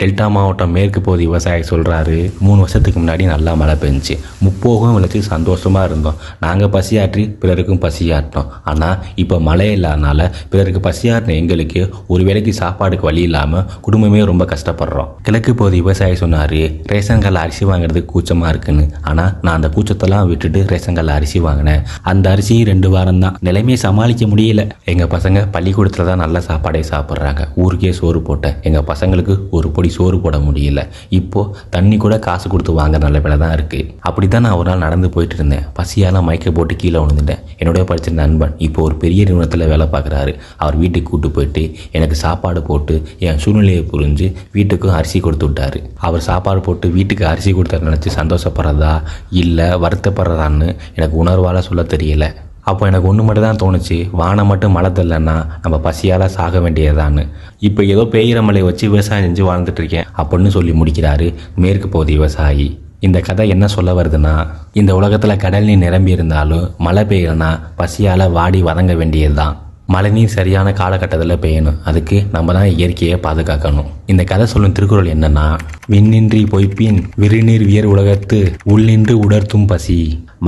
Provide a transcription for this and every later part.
Delta மாவட்டம் மேற்கு பகுதி விவசாயி சொல்கிறாரு மூணு வருஷத்துக்கு முன்னாடி நல்லா மழை பெஞ்சிச்சு. முப்போகம் விளைச்சி சந்தோஷமாக இருந்தோம். நாங்கள் பசியாற்றி பிறருக்கும் பசியாட்டினோம் ஆனால் இப்போ மழை இல்லாதனால பிறருக்கு பசியாற்றின எங்களுக்கு ஒரு வேளைக்கு சாப்பாடுக்கு வழி இல்லாமல் குடும்பமே ரொம்ப கஷ்டப்படுறோம். கிழக்கு பகுதி விவசாயி சொன்னார் ரேஷன் அரிசி வாங்குறதுக்கு கூச்சமாக இருக்குன்னு. ஆனால் நான் அந்த கூச்சத்தெல்லாம் விட்டுட்டு ரேஷன் அரிசி வாங்கினேன். அந்த அரிசி ரெண்டு வாரம் தான் நிலைமையை சமாளிக்க முடியல. எங்கள் பசங்க பள்ளிக்கூடத்தில் தான் நல்ல சாப்பாடே சாப்பிட்றாங்க. ஊருக்கே சோறு போட்டேன். எங்கள் பசங்களுக்கு ஒரு பொடி சோறு போட முடியல. இப்போது தண்ணி கூட காசு கொடுத்து வாங்குற நிலைமையில தான் இருக்குது அப்படி தான் நான் ஒரு நாள் நடந்து போயிட்டு இருந்தேன். பசியால் மைக்கை போட்டு கீழே விழுந்துட்டேன். என்னுடைய படித்த நண்பன் இப்போ ஒரு பெரிய நிறுவனத்தில் வேலை பார்க்குறாரு. அவர் வீட்டுக்கு கூட்டு போயிட்டு எனக்கு சாப்பாடு போட்டு என் சூழ்நிலையை புரிஞ்சு வீட்டுக்கும் அரிசி கொடுத்து விட்டாரு. அவர் சாப்பாடு போட்டு வீட்டுக்கு அரிசி கொடுத்த நினச்சி சந்தோஷப்படுறதா? இல்லை வருத்தப்படுறதான்னு எனக்கு உணர்வால் சொல்ல தெரியலை. அப்போ எனக்கு ஒன்று மட்டும் தான் தோணுச்சு. வானம் மட்டும் மழை தெரிலன்னா நம்ம பசியால் சாக வேண்டியதான்னு இப்போ ஏதோ பெய்கிற மழையை வச்சு விவசாயம் செஞ்சு வாழ்ந்துட்டுருக்கேன் அப்படின்னு சொல்லி முடிக்கிறாரு மேற்கு பகுதி விவசாயி. இந்த கதை என்ன சொல்ல வருதுன்னா இந்த உலகத்தில் கடல் நீர் நிரம்பி இருந்தாலும் மழை பெய்யலனா பசியால் வாடி வதங்க வேண்டியது தான் மழைநீர் சரியான காலகட்டத்தில் பெய்யணும். அதுக்கு நம்ம தான் இயற்கையை பாதுகாக்கணும். இந்த கதை சொல்லும் திருக்குறள் என்னன்னா விண்ணின்றி பொய்ப்பின் விருநீர் வியர் உலகத்து உள்ளின்று உடர்த்தும் பசி.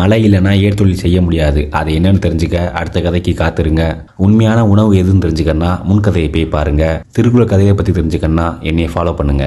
மழை இல்லைன்னா ஏற்தொழில் செய்ய முடியாது. அது என்னன்னு தெரிஞ்சுக்க அடுத்த கதைக்கு காத்துருங்க. உண்மையான உணவு எதுன்னு தெரிஞ்சுக்கன்னா முன்கதையை போய் பாருங்க. திருக்குறள் கதையை பற்றி தெரிஞ்சுக்கன்னா என்னையை ஃபாலோ பண்ணுங்க.